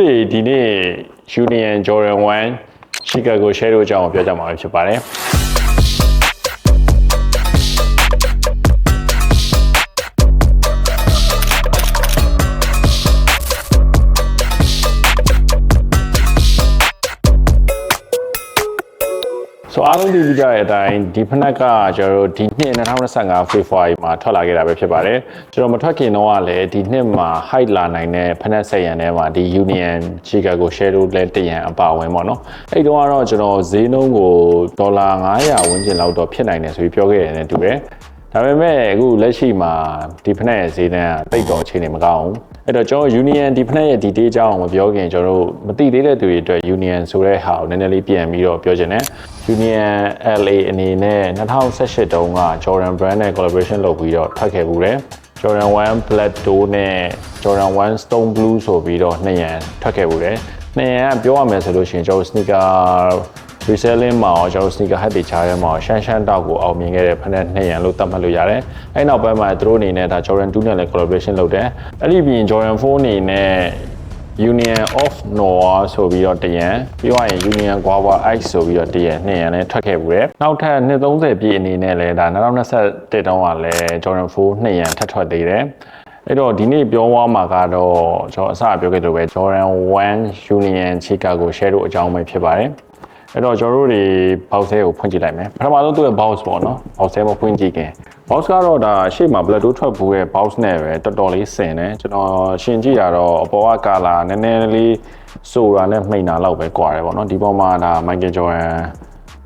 တွေဒီနေ့ Union Jordan 1 Chicago Shadow အကြောင်းကိုပြောကြမှာဖြစ်ပါတယ် အားလုံးသိကြတဲ့အတိုင်းဒီဖနက်ကကျွန်တော်တို့ဒီနှစ်2025 February မှာထွက်လာခဲ့တာပဲဖြစ်ပါတယ်ကျွန်တော်မထွက်ခင်တော့ကလည်းဒီနှစ်မှာ height လာနိုင်တဲ့ဖနက်ဆက်ရန်ထဲမှာဒီ Union Chicago Shadow လဲတရန်အပါဝင်ပေါ့နော်အဲ့တုန်းကတော့ကျွန်တော်ဈေးနှုန်းကိုဒေါ်လာ900ဝန်းကျင်လောက်တော့ဖြစ်နိုင်တယ်ဆိုပြီးပြောခဲ့ရတယ်နဲ့တူတယ်ဒါပေမဲ့အခုလက်ရှိမှာဒီဖနက်ရဲ့ဈေးနှုန်းကတိတ်တော့အခြေအနေမကောင်းဘူးအဲ့တော့ကျွန်တော် Union ဒီဖနက်ရဲ့ဒီတေးအကြောင်းကိုမပြောခင်ကျွန်တော်တို့မသိသေးတဲ့သူတွေအတွက် Union ဆိုတဲ့ဟာကိုနည်းနည်းလေးပြန်ပြီးတော့ပြောချင်တယ် Union LA အနေနဲ့2018တုန်းက Jordan Brand နဲ့ collaboration လုပ်ပြီးတော့ထွက်ခဲ့ဘူးတယ် Jordan 1 Black Toe နဲ့ Jordan 1 Stone Blue ဆိုပြီးတော့နှစ်ရန်ထွက်ခဲ့ဘူးတယ်နှစ်ရန်ကပြောရမယ်ဆိုလို့ရှိရင်ကျွန်တော် sneaker reselling မှာရောကျွန်တော် sneaker hat တွေချားရဲမှာရှမ်းရှမ်းတောက်ကိုအောင်မြင်ခဲ့တဲ့ဖက်နဲ့နှစ်ရန်လို့သတ်မှတ်လို့ရတယ်အဲ့နောက်ပိုင်းမှာသူတို့အနေနဲ့ဒါ Jordan 2နဲ့လည်း collaboration လုပ်တယ်အဲ့ဒီပြင် Jordan 4အနေနဲ့ Union of Noah ဆိုပြီးတော့တရန်ပြီးတော့ရင် Union Guava X ဆိုပြီးတော့တရန်နှစ်ရန်လည်းထွက်ခဲ့ဘူးတယ်နောက်ထပ်230ပြည့်အနေနဲ့လည်းဒါ2021တုန်းကလည်း Jordan 4နှစ်ရန်ထပ်ထွက်သေးတယ်အဲ့တော့ဒီနေ့ပြောသွားမှာကတော့ကျွန်တော်အစပြောခဲ့သလိုပဲ Jordan 1 Union Chicago Shadow အကြောင်းပဲဖြစ်ပါတယ် အဲ့တော့ကျွန်တော်တို့တွေ box ထဲကိုဖွင့်ကြည့်လိုက်မယ်ပထမဆုံးသူ့ရဲ့ box ပေါ့နော် box ထဲမှာဖွင့်ကြည့်ခင် box ကတော့ဒါရှေ့မှာ black door ထွက်ဘူးရဲ့ box နဲ့ပဲတော်တော်လေးဆင်တယ်ကျွန်တော်ရှင်ကြည့်ရတော့အပေါ်က color နည်းနည်းလေးဆိုတာနဲ့မှိန်တာလောက်ပဲကွာတယ်ပေါ့နော်ဒီပေါ်မှာဒါ Michael Jordan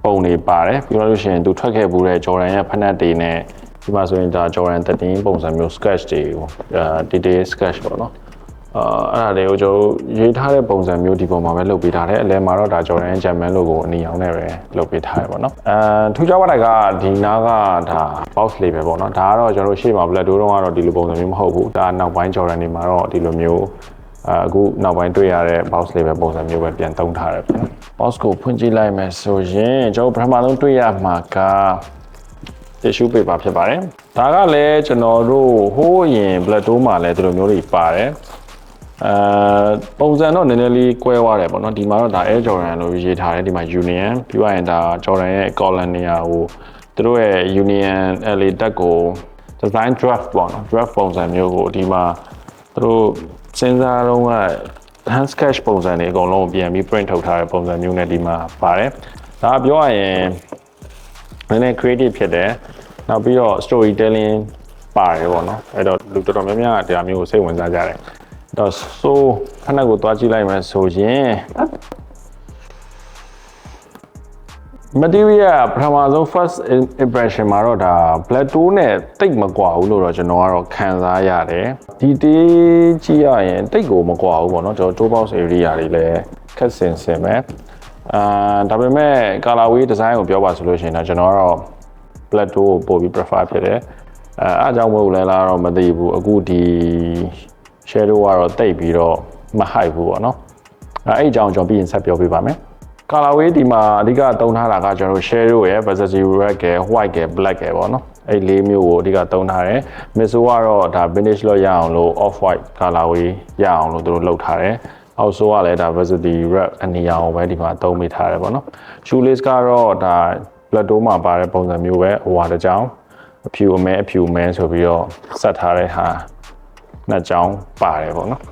ပုံတွေပါတယ်ပြီးတော့လို့ရှိရင်သူထွက်ခဲ့ဘူးတဲ့ Jordan ရဲ့ဖက်နက်တွေနဲ့ဒီမှာဆိုရင်ဒါ Jordan 13ပုံစံမျိုး sketch တွေကိုအဲ detail sketch ပေါ့နော် အာအဲ့ဒါတွေကိုကျွန်တော်ရေးထားတဲ့ပုံစံမျိုးဒီပုံမှာပဲလုပ်ပေးထားတယ်အလဲမှာတော့ဒါ Jordan German logo အနီအောင်နဲ့ပဲလုပ်ပေးထားတယ်ပေါ့နော်အဲထူးခြားပါတာကဒီနားကဒါ box label ပေါ့နော်ဒါကတော့ကျွန်တော်တို့ရှေ့မှာ black door တော့ကတော့ဒီလိုပုံစံမျိုးမဟုတ်ဘူးဒါနောက်ပိုင်း Jordan တွေမှာတော့ဒီလိုမျိုးအခုနောက်ပိုင်းတွေ့ရတဲ့ box label ပုံစံမျိုးပဲပြန်သုံးထားတယ်ပေါ့နော် box ကိုဖွင့်ကြည့်လိုက်မယ်ဆိုရင်ကျွန်တော်ပထမဆုံးတွေ့ရမှာက tissue paper ဖြစ်ပါတယ်ဒါကလည်းကျွန်တော်တို့ဟိုးအရင် black door မှာလည်းဒီလိုမျိုးတွေပါတယ် အဲပုံစံတော့နည်းနည်းလေးကွဲသွားတယ်ပေါ့နော်ဒီမှာတော့ဒါ Air Jordan လို့ရေးထားတယ်ဒီမှာ Union ပြီးသွားရင်ဒါ Jordan ရဲ့ collar နေရာကိုသူတို့ရဲ့ Union LA တက်ကို design draft ပေါ့နော် draft ပုံစံမျိုးကိုဒီမှာသူတို့စဉ်းစားတော့က hand sketch ပုံစံတွေအကုန်လုံးပြန်ပြီး print ထုတ်ထားတဲ့ပုံစံမျိုးနဲ့ဒီမှာပါတယ်ဒါပြောရရင်နည်းနည်း creative ဖြစ်တယ်နောက်ပြီးတော့ storytelling ပါတယ်ပေါ့နော်အဲ့တော့လူတော်တော်များများတရားမျိုးကိုစိတ်ဝင်စားကြတယ် တော့ so ခဏကိုတွားကြည့်လိုက်မယ်ဆိုရင် material ပထမဆုံး first impression မှာတော့ဒါ black toe နဲ့တိတ်မကွာဘူးလို့တော့ကျွန်တော်ကတော့ခံစားရတယ်ဒီတေးကြည့်ရရင်တိတ်ကိုမကွာဘူးပေါ့နော်ကျွန်တော် toe box area တွေလည်းခက်စင်စင်ပဲအာဒါပေမဲ့ colorway design ကိုပြောပါဆိုလို့ရှိရင်တော့ကျွန်တော်ကတော့ black toe ကိုပို့ပြီး prefer ဖြစ်တယ်အဲအားကြောင့်မဟုတ်လဲလားတော့မသိဘူးအခုဒီ shadow ကတော့တိတ်ပြီးတော့မဟိုက်ဘူးပေါ့နော်အဲအဲ့အကြောင်းကျွန်တော်ပြီးရင်ဆက်ပြောပြပါမယ် colorway ဒီမှာအဓိကသုံးထားတာကကျွန်တော်တို့ shadow ရယ် versace red ရယ် white ရယ် black ရယ်ပေါ့နော်အဲ့လေးမျိုးကိုအဓိကသုံးထားတယ် miso ကတော့ဒါ finish လို့ရအောင်လို့ off white colorway ရအောင်လို့သူတို့လုပ်ထားတယ်အောက်ဆိုးကလည်းဒါ versace red အနီရောင်ပဲဒီမှာသုံးမိထားတယ်ပေါ့နော် shoe lace ကတော့ဒါ black toe မှာပါတဲ့ပုံစံမျိုးပဲဟိုဟာတစ်ကြောင်အဖြူအမဲအဖြူမဲဆိုပြီးတော့ဆက်ထားတဲ့ဟာ နှစ်ကြောင်ပါတယ်ပေါ့နော်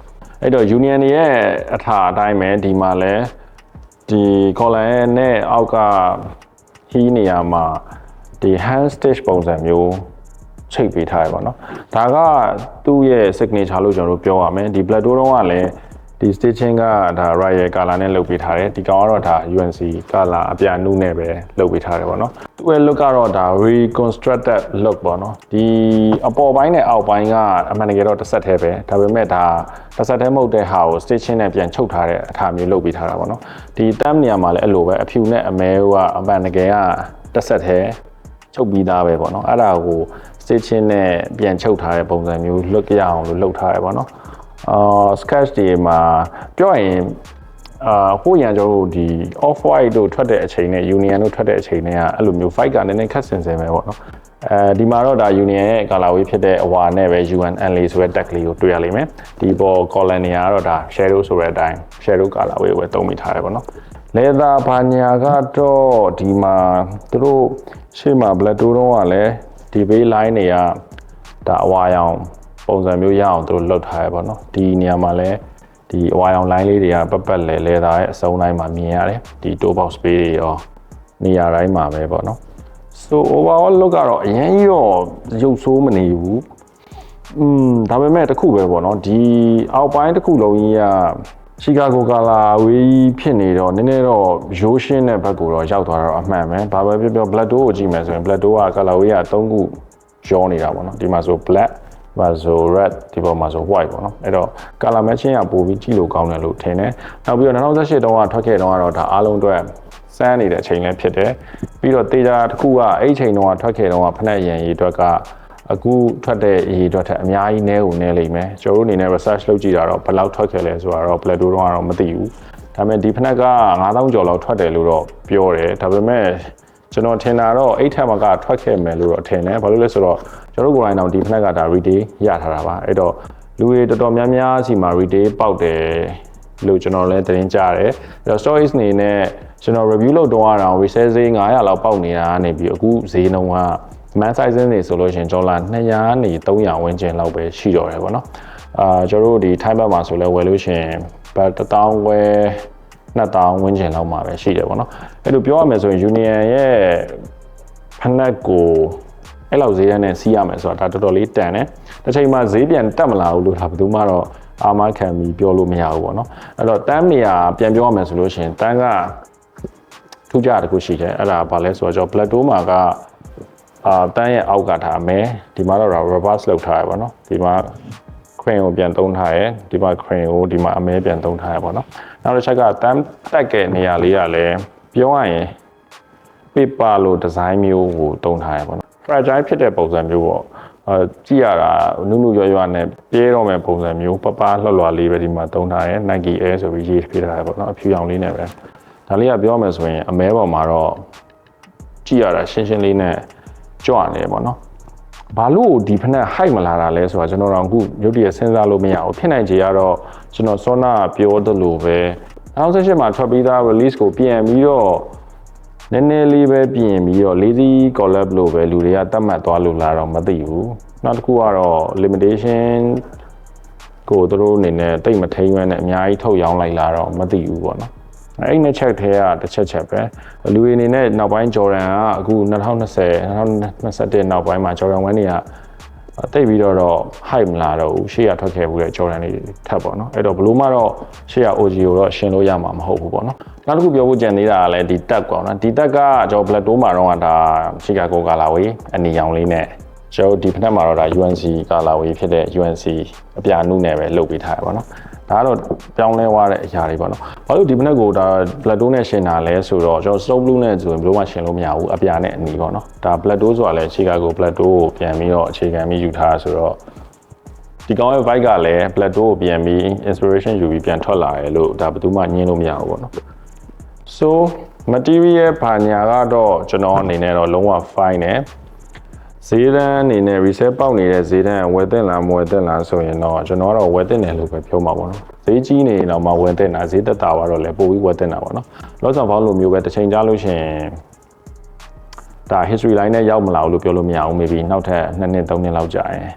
အဲ့တော့ union ရဲ့အထာအတိုင်းပဲဒီမှာလည်းဒီ collar နဲ့အောက်ကဟီးနေရာမှာဒီ hand stitch ပုံစံမျိုးချိတ်ပေးထားရပါတော့။ဒါကသူ့ရဲ့ signature လို့ကျွန်တော်တို့ပြောရမယ်။ဒီ black door တော့ကလည်း ဒီ stitching ကဒါ royal color နဲ့လုပ်ပေးထားတယ်။ဒီကောင်ကတော့ဒါ UNC color အပြာနုနဲ့ပဲလုပ်ပေးထားတယ်ပေါ့နော်။သူ့ရဲ့ look ကတော့ဒါ reconstructed look ပေါ့နော်။ဒီအပေါ်ပိုင်းနဲ့အောက်ပိုင်းကအမှန်တကယ်တော့တစ်ဆက်တည်းပဲ။ဒါပေမဲ့ဒါတစ်ဆက်တည်းမဟုတ်တဲ့ဟာကို stitching နဲ့ပြန်ချုပ်ထားတဲ့အခါမျိုးလုပ်ပေးထားတာပေါ့နော်။ဒီ thumb နေရာမှာလည်းအဲ့လိုပဲအဖြူနဲ့အမဲကအမှန်တကယ်ကတစ်ဆက်တည်းချုပ်ပြီးသားပဲပေါ့နော်အဲ့ဒါကို stitching နဲ့ပြန်ချုပ်ထားတဲ့ပုံစံမျိုး look ရအောင်လို့လုပ်ထားရပေါ့နော် အာ sketch တွေမှာပြောရရင်အာဟိုရန်ကျွန်တော်တို့ဒီ off white တို့ထွက်တဲ့အချိန်နဲ့ union တို့ထွက်တဲ့အချိန်နဲ့ကအဲ့လိုမျိုး fight ကနည်းနည်းခက်ဆင်ဆင်ပဲပေါ့နော်အဲဒီမှာတော့ဒါ union ရဲ့ color way ဖြစ်တဲ့အဝါနဲ့ပဲ UNLA ဆိုတဲ့ tag ကလေးကိုတွေ့ရလိမ့်မယ်ဒီပေါ် color နေရာကတော့ဒါ shadow ဆိုတဲ့အတိုင်း shadow color way ကိုပဲသုံးမိထားတယ်ပေါ့နော် leather ဘာညာကတော့ဒီမှာသူတို့ရှေ့မှာ black တိုးတော့ကလည်းဒီ bay line တွေကဒါအဝါရောင် ပုံစံမျိုးရအောင်သူတို့လုပ်ထားရပါတော့ဒီနေရာမှာလည်းဒီအဝါရောင် line လေးတွေကပတ်ပတ်လဲ leather ရဲ့အစုံတိုင်းမှာမြင်ရတယ်ဒီ toe box bay တွေရောနေရာတိုင်းမှာပဲပေါ့နော် so overall look ကတော့အရင်ကြီးတော့ရုပ်ဆိုးမနေဘူးอืมဒါပေမဲ့တစ်ခုပဲပေါ့နော်ဒီအောက်ပိုင်းတစ်ခုလုံးကြီးကရှီကာဂိုကာလာဝေးဖြစ်နေတော့နည်းနည်းတော့ရိုးရှင်းတဲ့ဘက်ကိုတော့ရောက်သွားတာတော့အမှန်ပဲဘာပဲပြောပြော black door ကိုကြည့်မယ်ဆိုရင် black door ကကာလာဝေးက3ခုရောနေတာပေါ့နော်ဒီမှာဆို black မှာဆို red ဒီပေါ်မှာဆို white ပေါ့နော်အဲ့တော့ color matching ကပိုပြီးကြည့်လို့ကောင်းတယ်လို့ထင်တယ်နောက်ပြီးတော့2018တုန်းကထွက်ခဲ့တုန်းကတော့ဒါအားလုံးအတွက်စမ်းနေတဲ့အချိန်လည်းဖြစ်တယ်ပြီးတော့တေချာတစ်ခုကအဲ့ချိန်တုန်းကထွက်ခဲ့တုန်းကဖက်နှက်ရန်ရေးအတွက်ကအခုထွက်တဲ့အရေးအတွက်ထက်အများကြီးနည်းကိုနည်းလိမ့်မယ်ကျွန်တော်တို့အနေနဲ့ research လုပ်ကြည့်တာတော့ဘယ်လောက်ထွက်ခဲ့လဲဆိုတာတော့ Plateau တော့ကတော့မသိဘူးဒါပေမဲ့ဒီဖက်နှက်က9000ကျော်လောက်ထွက်တယ်လို့တော့ပြောတယ်ဒါပေမဲ့ကျွန်တော်ထင်တာတော့အဲ့ထက်မကထွက်ခဲ့မယ်လို့တော့ထင်တယ်ဘာလို့လဲဆိုတော့ ကျွန်တော်တို့ကိုယ်တိုင်တော့ဒီဖက်နှက်ကဒါ retail ရထားတာပါအဲ့တော့လူတွေတော်တော်များများစီမှာ retail ပေါက်တယ်လို့ကျွန်တော်လည်းသတင်းကြားတယ်အဲ့တော့ stories အနေနဲ့ကျွန်တော် review လုပ်တော့အောင် resale ဈေး900လောက်ပေါက်နေတာကနေပြီးအခုဈေးနှုန်းက man sizing တွေဆိုလို့ရှိရင်ဒေါ်လာ200နေ300ဝန်းကျင်လောက်ပဲရှိတော့တယ်ပေါ့နော်အာကျွန်တော်တို့ဒီ time ဘက်မှာဆိုလဲဝယ်လို့ရှိရင်ဘတ်1000ဝယ်2000ဝန်းကျင်လောက်မှာပဲရှိတယ်ပေါ့နော်အဲ့လိုပြောရမယ်ဆိုရင် union ရဲ့ဖနက်ကို အဲ့လောက်ဈေးတန်းနဲ့စီးရမယ်ဆိုတာဒါတော်တော်လေးတန်တယ်တစ်ချိန်မှာဈေးပြန်တက်မလာဘူးလို့ဒါဘယ်သူမှတော့အာမခံပြီးပြောလို့မရဘူးပေါ့နော်အဲ့တော့တန်းနေရာပြန်ပြောရမယ်ဆိုလို့ရှိရင်တန်းကထူးခြားတစ်ခုရှိတယ်အဲ့ဒါဘာလဲဆိုတော့ကျွန်တော် plateau မှာကအာတန်းရဲ့အောက်ကထားမယ်ဒီမှာတော့ reverse လုပ်ထားရပါတော့ဒီမှာ crane ကိုပြန်သုံးထားရယ်ဒီမှာ crane ကိုဒီမှာအမဲပြန်သုံးထားရပါတော့နောက်တစ်ချက်ကတန်းတက်တဲ့နေရာလေးကလည်းပြောရရင် paper လို design မျိုးကိုသုံးထားရပါတော့ fragile ဖြစ်တဲ့ပုံစံမျိုးပေါ့အဲကြည့်ရတာနုနုရွရွနဲ့ပြဲတော့မဲ့ပုံစံမျိုးပပလှလွှတ်လေးပဲဒီမှာသုံးထားရယ် Nike Air ဆိုပြီးရေးပေးထားရပေါ့နော်အဖြူရောင်လေးနဲ့ပဲဒါလေးကပြောမယ်ဆိုရင်အမဲပေါ်မှာတော့ကြည့်ရတာရှင်းရှင်းလေးနဲ့ကြွနေပေါ့နော်ဘာလို့ဒီဖက်နဲ့ height မလာတာလဲဆိုတာကျွန်တော်တော့အခုရုပ်တရက်စဉ်းစားလို့မရဘူးဖြစ်နိုင်ခြေကတော့ကျွန်တော်စောနာပြောသလိုပဲ2018မှာထွက်ပြီးသား release ကိုပြန်ပြီးတော့ နည်းနည်းလေးပဲပြင်ပြီးတော့ lazy collab လို့ပဲလူတွေကတတ်မှတ်သွားလို့လာတော့မသိဘူးနောက်တစ်ခုကတော့ limitation ကိုသူတို့အနေနဲ့တိတ်မထိန်ရွမ်းနဲ့အများကြီးထုတ်ရောင်းလိုက်လာတော့မသိဘူးပေါ့နော်အဲ့ဒီနှစ်ချက်ထဲကတစ်ချက်ချက်ပဲလူတွေအနေနဲ့နောက်ပိုင်း Jordan ကအခု2020 2021နောက်ပိုင်းမှာ Jordan 1တွေက တိတ်ပြီးတော့တော့ hype မလာတော့ဘူးရှေ့ကထွက်ခဲ့ဘူးတဲ့ Jordan တွေထပ်ပေါ့နော်အဲ့တော့ဘလို့မှတော့ရှေ့က OG ကိုတော့ရှင်းလို့ရမှာမဟုတ်ဘူးပေါ့နော်နောက်တစ်ခုပြောဖို့ကြံသေးတာကလည်းဒီတက်ပေါ့နော်ဒီတက်ကကျွန်တော် Black တိုးမှာတော့ကဒါရှေ့ကကိုကာလာဝေးအနီရောင်လေးနဲ့ကျွန်တော်ဒီဖက်မှာတော့ဒါ UNC ကာလာဝေးဖြစ်တဲ့ UNC အပြာနုနဲ့ပဲလုပ်ပေးထားရပါတော့ ဒါကတော့ပြောင်းလဲသွားတဲ့အရာတွေပေါ့နော်။ဘာလို့ဒီမနက်ကိုဒါ Black Toe နဲ့ရှင်တာလဲဆိုတော့ကျွန်တော် Stone Blue နဲ့ဆိုရင်ဘယ်လိုမှရှင်လို့မရဘူးအပြာနဲ့အနီပေါ့နော်။ဒါ Black Toe ဆိုတာလဲခြေကကို Black Toe ကိုပြန်ပြီးတော့အခြေခံပြီးယူထားဆိုတော့ဒီကောင်ရဲ့ vibe ကလည်း Black Toe ကိုပြန်ပြီး inspiration ယူပြီးပြန်ထွက်လာတယ်လို့ဒါဘယ်သူမှညင်းလို့မရဘူးပေါ့နော်။ so material ဘာညာကတော့ကျွန်တော်အနေနဲ့တော့လုံးဝ fine တယ်။ ဈေးတန်းအနေနဲ့ resale ပေါက်နေတဲ့ဈေးတန်းဝယ်တင်လားမဝယ်တင်လားဆိုရင်တော့ကျွန်တော်ကတော့ဝယ်တင်တယ်လို့ပဲပြောမှာပေါ့နော်ဈေးကြီးနေရင်တော့မှဝယ်တင်တာဈေးသက်သာသွားတော့လည်းပိုပြီးဝယ်တင်တာပေါ့နော်လောဆောင်ဘောင်းလိုမျိုးပဲတစ်ချိန်ကြားလို့ရှိရင်ဒါ history line နဲ့ရောက်မလာဘူးလို့ပြောလို့မရဘူး maybe နောက်ထပ်2နှစ်3နှစ်လောက်ကြာရင်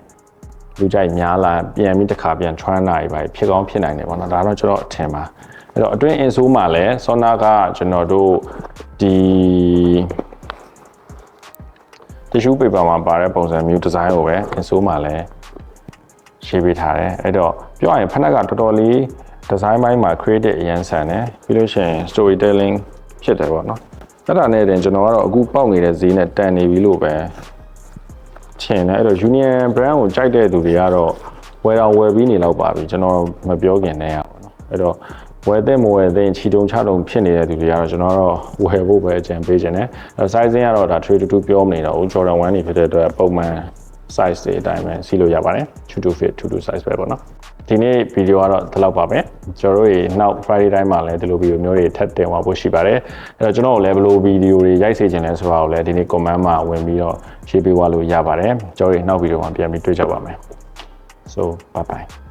လူကြိုက်များလာပြန်ပြီးတစ်ခါပြန် trend နာတွေပဲဖြစ်ကောင်းဖြစ်နိုင်တယ်ပေါ့နော်ဒါတော့ကျွန်တော်အထင်ပါအဲ့တော့အတွင်း info မှာလည်း Sona ကကျွန်တော်တို့ဒီ tissue paper မှာပါတဲ့ပုံစံမျိုး design ကိုပဲ info မှာလည်းရေးပေးထားတယ်အဲ့တော့ပြောရရင်ဖက်နက်ကတော်တော်လေး design ဘိုင်းမှာ creative အရန်ဆန်တယ်ပြီးလို့ရှိရင် storytelling ဖြစ်တယ်ပေါ့နော်အဲ့ဒါနဲ့တင်ကျွန်တော်ကတော့အခုပေါက်နေတဲ့ဈေးနဲ့တန်နေပြီလို့ပဲထင်တယ်အဲ့တော့ union brand ကိုကြိုက်တဲ့သူတွေကတော့ဝယ်တော့ဝယ်ပြီးနေတော့ပါပြီကျွန်တော်မပြောခင်တည်းอ่ะပေါ့နော်အဲ့တော့ ဝယ်တဲ့မဝယ်တဲ့ချီတုံချတုံဖြစ်နေတဲ့သူတွေကတော့ကျွန်တော်တော့ဝယ်ဖို့ပဲအကြံပေးခြင်းတယ်အဲ sizing ကတော့ဒါ trade to ပြောမနေတော့ဘူး Jordan 1နေဖြစ်တဲ့အတွက်ပုံမှန် size တွေအတိုင်းပဲစီးလို့ရပါတယ် true to fit true to size ပဲပေါ့နော်ဒီနေ့ဗီဒီယိုကတော့ဒီလောက်ပါပဲကျွန်တော်တို့ရေနောက် Friday တိုင်းမှာလည်းဒီလိုဗီဒီယိုမျိုးတွေထပ်တင်သွားဖို့ရှိပါတယ်အဲ့တော့ကျွန်တော်တို့လည်းဘယ်လိုဗီဒီယိုတွေရိုက်စေချင်လဲဆိုတာကိုလည်းဒီနေ့ comment မှာဝင်ပြီးတော့ရေးပေးသွားလို့ရပါတယ်ကျွန်တော်တို့ရေနောက်ဗီဒီယိုမှာပြန်ပြီးတွေ့ကြပါမယ် so bye bye